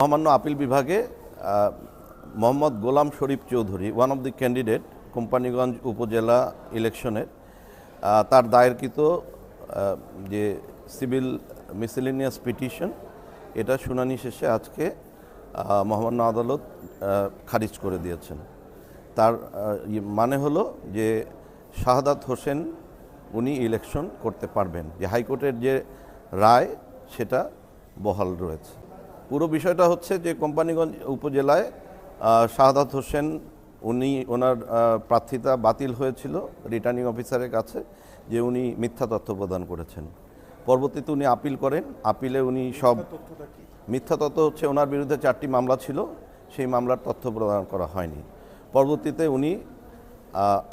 মহামান্য আপিল বিভাগে Mohammad Golam Sharif Chowdhury one of the candidate Companiganj উপজেলা ইলেকশনের তার দায়েরকৃত যে সিভিল মিসেলিনিয়াস পিটিশন এটা শুনানি শেষে আজকে মহামান্য আদালত খারিজ করে দিয়েছেন। তার মানে হলো যে শাহাদাত হোসেন উনি ইলেকশন করতে পারবেন। যে হাইকোর্টের যে রায়, সেটা বহাল রয়েছে। পুরো বিষয়টা হচ্ছে যে কোম্পানিগঞ্জ উপজেলায় শাহাদাত হোসেন উনি ওনার প্রার্থিতা বাতিল হয়েছিল রিটার্নিং অফিসারের কাছে যে উনি মিথ্যা তথ্য প্রদান করেছেন। পরবর্তীতে উনি আপিল করেন আপিলে উনি সব মিথ্যা তথ্য হচ্ছে ওনার বিরুদ্ধে চারটি মামলা ছিল সেই মামলার তথ্য প্রদান করা হয়নি। পরবর্তীতে উনি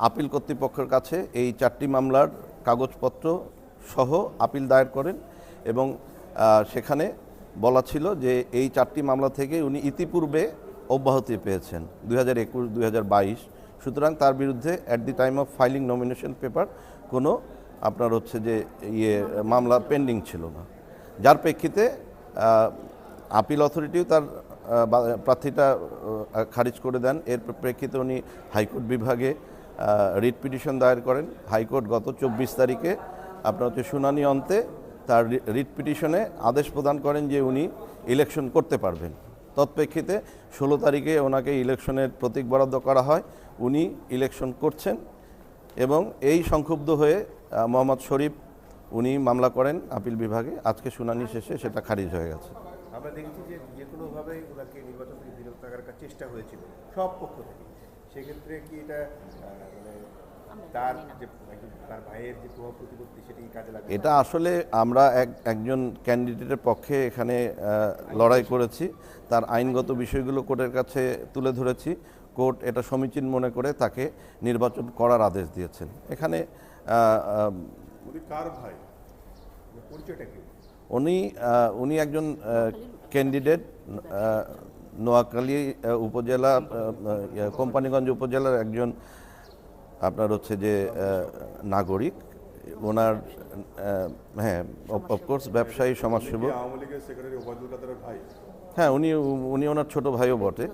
আপিল কর্তৃপক্ষের কাছে এই চারটি মামলার কাগজপত্র সহ আপিল দায়ের করেন এবং সেখানে বলা ছিল যে এই চারটি মামলা থেকে উনি ইতিপূর্বে অব্যাহতি পেয়েছেন, দুই হাজার একুশ হাজার বাইশ। সুতরাং তার বিরুদ্ধে at the time of filing nomination paper কোনো আপনার হচ্ছে যে ইয়ে মামলা পেন্ডিং ছিল না। যার প্রেক্ষিতে আপিল অথরিটিও তার প্রার্থীটা খারিজ করে দেন। এর প্রেক্ষিতে উনি হাইকোর্ট বিভাগে রিট পিটিশন দায়ের করেন। হাইকোর্ট গত চব্বিশ তারিখে আপনার হচ্ছে শুনানি অন্তে তার রিট পিটিশনে আদেশ প্রদান করেন যে উনি ইলেকশন করতে পারবেন। তৎপ্রেক্ষিতে ষোলো তারিখে ওনাকে ইলেকশনের প্রতীক বরাদ্দ করা হয়। উনি ইলেকশন করছেন এবং এই সংক্ষুব্ধ হয়ে মোহাম্মদ শরীফ উনি মামলা করেন আপিল বিভাগে। আজকে শুনানি শেষে সেটা খারিজ হয়ে গেছে। আমরা দেখেছি যে যে কোনোভাবেই ওনাকে নির্বাচন থেকে বিরত চেষ্টা হয়েছিল। সব পক্ষ থেকে। সেক্ষেত্রে কি এটা মানে তার যে তার ভাইয়ের যে প্রভাব প্রতিপত্তি সেটি কাজে লাগে এটা আসলে আমরা এক একজন ক্যান্ডিডেটের পক্ষে এখানে লড়াই করেছি। তার আইনগত বিষয়গুলো কোর্টের কাছে তুলে ধরেছি। কোর্ট এটা সমীচীন মনে করে তাকে নির্বাচন করার আদেশ দিয়েছেন। এখানে উনি কার ভাই? মানে উনি উনি একজন ক্যান্ডিডেট নোয়াখালী উপজেলা কোম্পানিগঞ্জ উপজেলার একজন আপনার হচ্ছে যে নাগরিক ওনার হ্যাঁ অফকোর্স ব্যবসায়ী সমাজসেবক। হ্যাঁ উনি উনি ওনার ছোট ভাইও বটে।